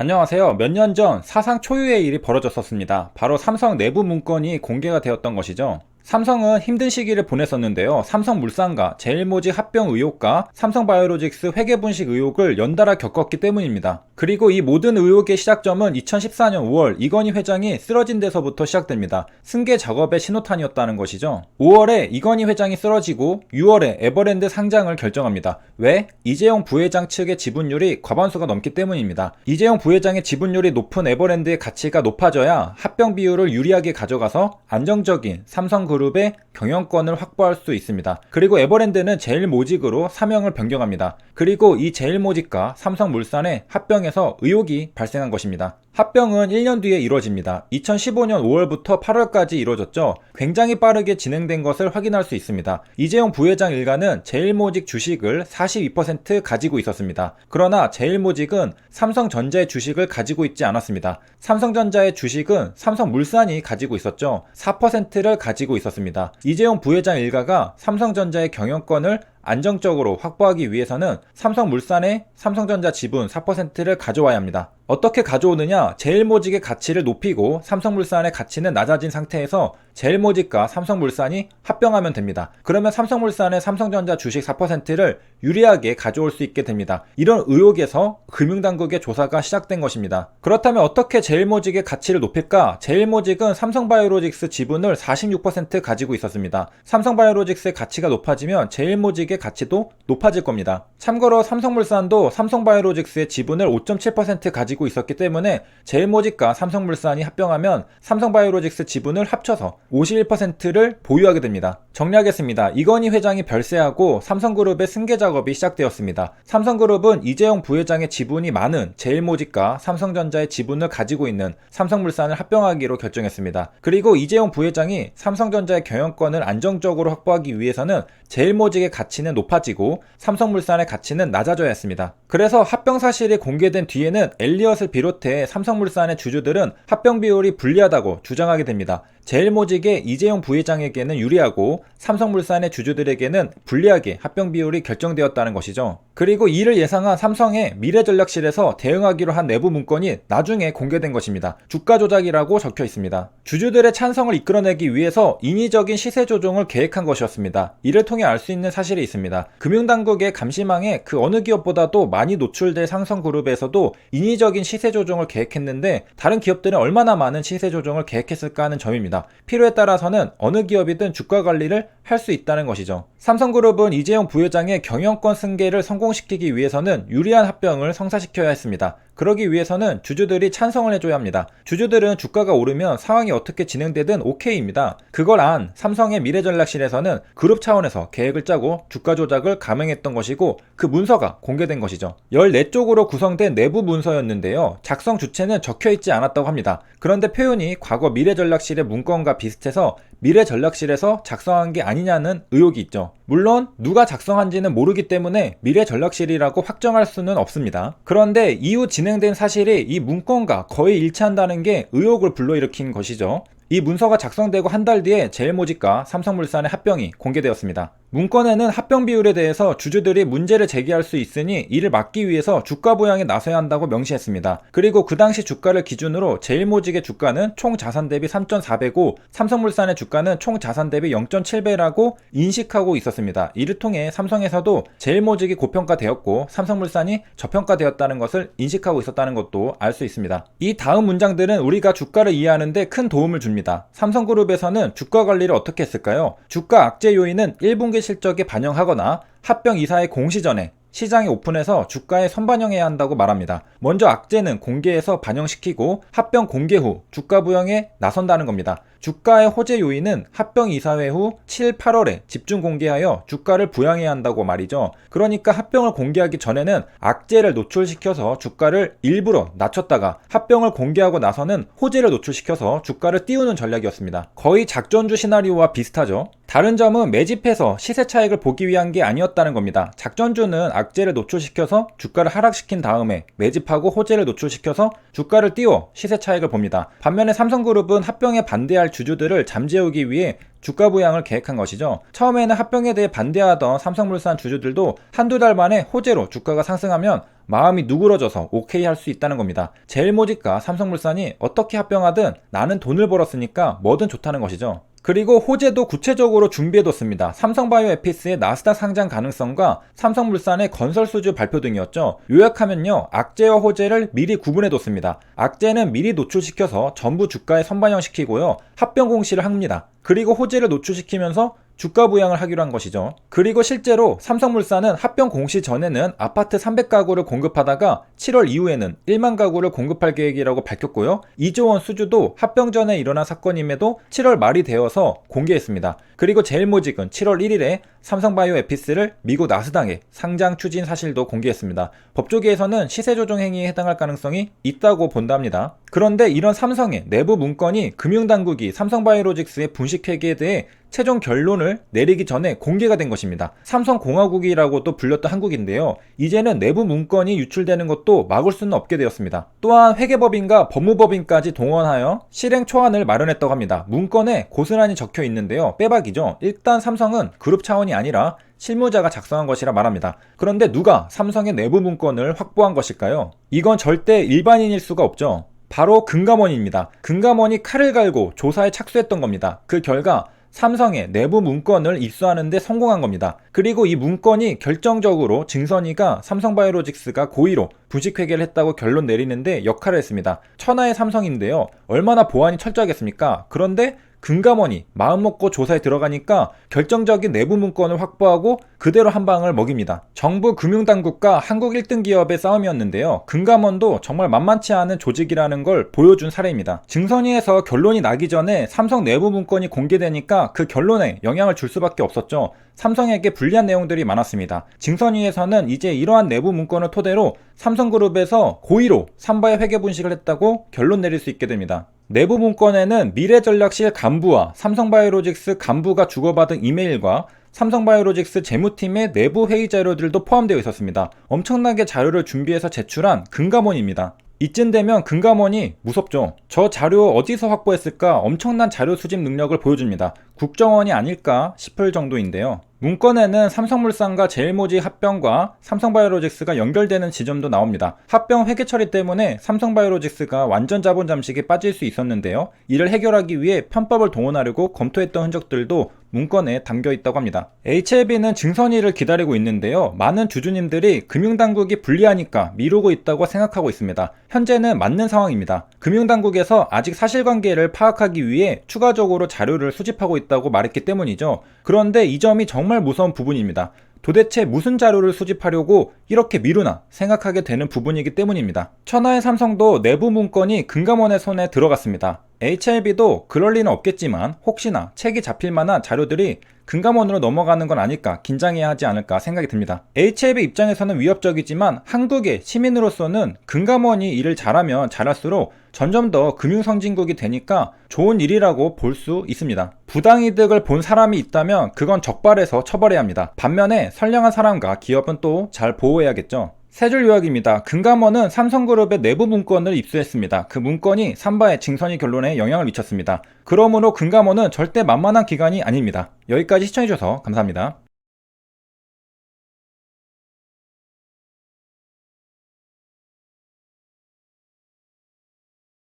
안녕하세요. 몇 년 전 사상 초유의 일이 벌어졌었습니다. 바로 삼성 내부 문건이 공개가 되었던 것이죠. 삼성은 힘든 시기를 보냈었는데요. 삼성물산과 제일모직 합병 의혹과 삼성바이오로직스 회계분식 의혹을 연달아 겪었기 때문입니다. 그리고 이 모든 의혹의 시작점은 2014년 5월 이건희 회장이 쓰러진 데서부터 시작됩니다. 승계 작업의 신호탄이었다는 것이죠. 5월에 이건희 회장이 쓰러지고 6월에 에버랜드 상장을 결정합니다. 왜? 이재용 부회장 측의 지분율이 과반수가 넘기 때문입니다. 이재용 부회장의 지분율이 높은 에버랜드의 가치가 높아져야 합병 비율을 유리하게 가져가서 안정적인 삼성 그룹의 경영권을 확보할 수 있습니다. 그리고 에버랜드는 제일모직으로 사명을 변경합니다. 그리고 이 제일모직과 삼성물산의 합병에서 의혹이 발생한 것입니다. 합병은 1년 뒤에 이루어집니다. 2015년 5월부터 8월까지 이루어졌죠. 굉장히 빠르게 진행된 것을 확인할 수 있습니다. 이재용 부회장 일가는 제일모직 주식을 42% 가지고 있었습니다. 그러나 제일모직은 삼성전자의 주식을 가지고 있지 않았습니다. 삼성전자의 주식은 삼성물산이 가지고 있었죠. 4%를 가지고 있었습니다. 이재용 부회장 일가가 삼성전자의 경영권을 안정적으로 확보하기 위해서는 삼성물산의 삼성전자 지분 4%를 가져와야 합니다. 어떻게 가져오느냐? 제일모직의 가치를 높이고 삼성물산의 가치는 낮아진 상태에서 제일모직과 삼성물산이 합병하면 됩니다. 그러면 삼성물산의 삼성전자 주식 4%를 유리하게 가져올 수 있게 됩니다. 이런 의혹에서 금융당국의 조사가 시작된 것입니다. 그렇다면 어떻게 제일모직의 가치를 높일까? 제일모직은 삼성바이오로직스 지분을 46% 가지고 있었습니다. 삼성바이오로직스의 가치가 높아지면 제일모직의 가치도 높아질 겁니다. 참고로 삼성물산도 삼성바이오로직스의 지분을 5.7% 가지고 있었기 때문에 제일모직과 삼성물산이 합병하면 삼성바이오로직스 지분을 합쳐서 51%를 보유하게 됩니다. 정리하겠습니다. 이건희 회장이 별세하고 삼성그룹의 승계 작업이 시작되었습니다. 삼성그룹은 이재용 부회장의 지분이 많은 제일모직과 삼성전자의 지분을 가지고 있는 삼성물산을 합병하기로 결정했습니다. 그리고 이재용 부회장이 삼성전자의 경영권을 안정적으로 확보하기 위해서는 제일모직의 가치는 높아지고 삼성물산의 가치는 낮아져야 했습니다. 그래서 합병 사실이 공개된 뒤에는 엘리엇을 비롯해 삼성물산의 주주들은 합병 비율이 불리하다고 주장하게 됩니다. 제일모직의 이재용 부회장에게는 유리하고 삼성물산의 주주들에게는 불리하게 합병 비율이 결정되었다는 것이죠. 그리고 이를 예상한 삼성의 미래전략실에서 대응하기로 한 내부 문건이 나중에 공개된 것입니다. 주가 조작이라고 적혀 있습니다. 주주들의 찬성을 이끌어내기 위해서 인위적인 시세 조정을 계획한 것이었습니다. 이를 통해 알 수 있는 사실이 있습니다. 금융당국의 감시망에 그 어느 기업보다도 많이 노출될 상성그룹에서도 인위적인 시세 조정을 계획했는데 다른 기업들은 얼마나 많은 시세 조정을 계획했을까 하는 점입니다. 필요에 따라서는 어느 기업이든 주가 관리를 할 수 있다는 것이죠. 삼성그룹은 이재용 부회장의 경영권 승계를 성공시키기 위해서는 유리한 합병을 성사시켜야 했습니다. 그러기 위해서는 주주들이 찬성을 해줘야 합니다. 주주들은 주가가 오르면 상황이 어떻게 진행되든 오케이입니다. 그걸 안 삼성의 미래전략실에서는 그룹 차원에서 계획을 짜고 주가 조작을 감행했던 것이고 그 문서가 공개된 것이죠. 14쪽으로 구성된 내부 문서였는데요. 작성 주체는 적혀 있지 않았다고 합니다. 그런데 표현이 과거 미래전략실의 문건과 비슷해서 미래 전략실에서 작성한 게 아니냐는 의혹이 있죠. 물론 누가 작성한지는 모르기 때문에 미래 전략실이라고 확정할 수는 없습니다. 그런데 이후 진행된 사실이 이 문건과 거의 일치한다는 게 의혹을 불러일으킨 것이죠. 이 문서가 작성되고 한 달 뒤에 제일모직과 삼성물산의 합병이 공개되었습니다. 문건에는 합병 비율에 대해서 주주들이 문제를 제기할 수 있으니 이를 막기 위해서 주가 부양에 나서야 한다고 명시했습니다. 그리고 그 당시 주가를 기준으로 제일모직의 주가는 총 자산 대비 3.4배고 삼성물산의 주가는 총 자산 대비 0.7배라고 인식하고 있었습니다. 이를 통해 삼성에서도 제일모직이 고평가되었고 삼성물산이 저평가되었다는 것을 인식하고 있었다는 것도 알 수 있습니다. 이 다음 문장들은 우리가 주가를 이해하는데 큰 도움을 줍 니다. 삼성그룹에서는 주가 관리를 어떻게 했을까요? 주가 악재 요인은 1분기 실적에 반영하거나 합병 이사의 공시 전에 시장에 오픈해서 주가에 선반영해야 한다고 말합니다. 먼저 악재는 공개해서 반영시키고 합병 공개 후 주가 부양에 나선다는 겁니다. 주가의 호재 요인은 합병 이사회 후 7, 8월에 집중 공개하여 주가를 부양해야 한다고 말이죠. 그러니까 합병을 공개하기 전에는 악재를 노출시켜서 주가를 일부러 낮췄다가 합병을 공개하고 나서는 호재를 노출시켜서 주가를 띄우는 전략이었습니다. 거의 작전주 시나리오와 비슷하죠. 다른 점은 매집해서 시세 차익을 보기 위한 게 아니었다는 겁니다. 작전주는 악재를 노출시켜서 주가를 하락시킨 다음에 매집하고 호재를 노출시켜서 주가를 띄워 시세 차익을 봅니다. 반면에 삼성그룹은 합병에 반대할 할 주주들을 잠재우기 위해 주가 부양을 계획한 것이죠. 처음에는 합병에 대해 반대하던 삼성물산 주주들도 한두 달 만에 호재로 주가가 상승하면 마음이 누그러져서 오케이 할 수 있다는 겁니다. 제일모직과 삼성물산이 어떻게 합병하든 나는 돈을 벌었으니까 뭐든 좋다는 것이죠. 그리고 호재도 구체적으로 준비해뒀습니다. 삼성바이오 에피스의 나스닥 상장 가능성과 삼성물산의 건설 수주 발표 등이었죠. 요약하면요. 악재와 호재를 미리 구분해뒀습니다. 악재는 미리 노출시켜서 전부 주가에 선반영시키고요. 합병 공시를 합니다. 그리고 호재를 노출시키면서 주가 부양을 하기로 한 것이죠. 그리고 실제로 삼성물산은 합병 공시 전에는 아파트 300가구를 공급하다가 7월 이후에는 1만 가구를 공급할 계획이라고 밝혔고요. 2조 원 수주도 합병 전에 일어난 사건임에도 7월 말이 되어서 공개했습니다. 그리고 제일모직은 7월 1일에 삼성바이오 에피스를 미국 나스닥에 상장 추진 사실도 공개했습니다. 법조계에서는 시세 조정 행위에 해당할 가능성이 있다고 본답니다. 그런데 이런 삼성의 내부 문건이 금융당국이 삼성바이오로직스의 분식회계에 대해 최종 결론을 내리기 전에 공개가 된 것입니다. 삼성공화국이라고도 불렸던 한국인데요. 이제는 내부 문건이 유출되는 것도 막을 수는 없게 되었습니다. 또한 회계법인과 법무법인까지 동원하여 실행 초안을 마련했다고 합니다. 문건에 고스란히 적혀 있는데요. 빼박이죠. 일단 삼성은 그룹 차원이 아니라 실무자가 작성한 것이라 말합니다. 그런데 누가 삼성의 내부 문건을 확보한 것일까요? 이건 절대 일반인일 수가 없죠. 바로 금감원입니다. 금감원이 칼을 갈고 조사에 착수했던 겁니다. 그 결과 삼성의 내부 문건을 입수하는데 성공한 겁니다. 그리고 이 문건이 결정적으로 증선이가 삼성바이오로직스가 고의로 부식회계를 했다고 결론 내리는데 역할을 했습니다. 천하의 삼성인데요. 얼마나 보안이 철저하겠습니까? 그런데 금감원이 마음먹고 조사에 들어가니까 결정적인 내부 문건을 확보하고 그대로 한 방을 먹입니다. 정부 금융당국과 한국 1등 기업의 싸움이었는데요. 금감원도 정말 만만치 않은 조직이라는 걸 보여준 사례입니다. 증선위에서 결론이 나기 전에 삼성 내부 문건이 공개되니까 그 결론에 영향을 줄 수밖에 없었죠. 삼성에게 불리한 내용들이 많았습니다. 증선위에서는 이제 이러한 내부 문건을 토대로 삼성그룹에서 고의로 삼바의 회계 분식을 했다고 결론 내릴 수 있게 됩니다. 내부 문건에는 미래전략실 간부와 삼성바이오로직스 간부가 주고받은 이메일과 삼성바이오로직스 재무팀의 내부 회의 자료들도 포함되어 있었습니다. 엄청나게 자료를 준비해서 제출한 금감원입니다. 이쯤 되면 금감원이 무섭죠. 저 자료 어디서 확보했을까 엄청난 자료 수집 능력을 보여줍니다. 국정원이 아닐까 싶을 정도인데요. 문건에는 삼성물산과 제일모직 합병과 삼성바이오로직스가 연결되는 지점도 나옵니다. 합병 회계 처리 때문에 삼성바이오로직스가 완전 자본 잠식에 빠질 수 있었는데요. 이를 해결하기 위해 편법을 동원하려고 검토했던 흔적들도 문건에 담겨 있다고 합니다. HLB는 증선위를 기다리고 있는데요. 많은 주주님들이 금융당국이 불리하니까 미루고 있다고 생각하고 있습니다. 현재는 맞는 상황입니다. 금융당국에서 아직 사실관계를 파악하기 위해 추가적으로 자료를 수집하고 있다고 말했기 때문이죠. 그런데 이 점이 정말 무서운 부분입니다. 도대체 무슨 자료를 수집하려고 이렇게 미루나 생각하게 되는 부분이기 때문입니다. 천하의 삼성도 내부 문건이 금감원의 손에 들어갔습니다. HLB도 그럴 리는 없겠지만 혹시나 책이 잡힐 만한 자료들이 금감원으로 넘어가는 건 아닐까 긴장해야 하지 않을까 생각이 듭니다. HLB 입장에서는 위협적이지만 한국의 시민으로서는 금감원이 일을 잘하면 잘할수록 점점 더 금융선진국이 되니까 좋은 일이라고 볼 수 있습니다. 부당이득을 본 사람이 있다면 그건 적발해서 처벌해야 합니다. 반면에 선량한 사람과 기업은 또 잘 보호해야겠죠. 세 줄 요약입니다. 금감원은 삼성그룹의 내부 문건을 입수했습니다. 그 문건이 삼바의 증선이 결론에 영향을 미쳤습니다. 그러므로 금감원은 절대 만만한 기관이 아닙니다. 여기까지 시청해주셔서 감사합니다.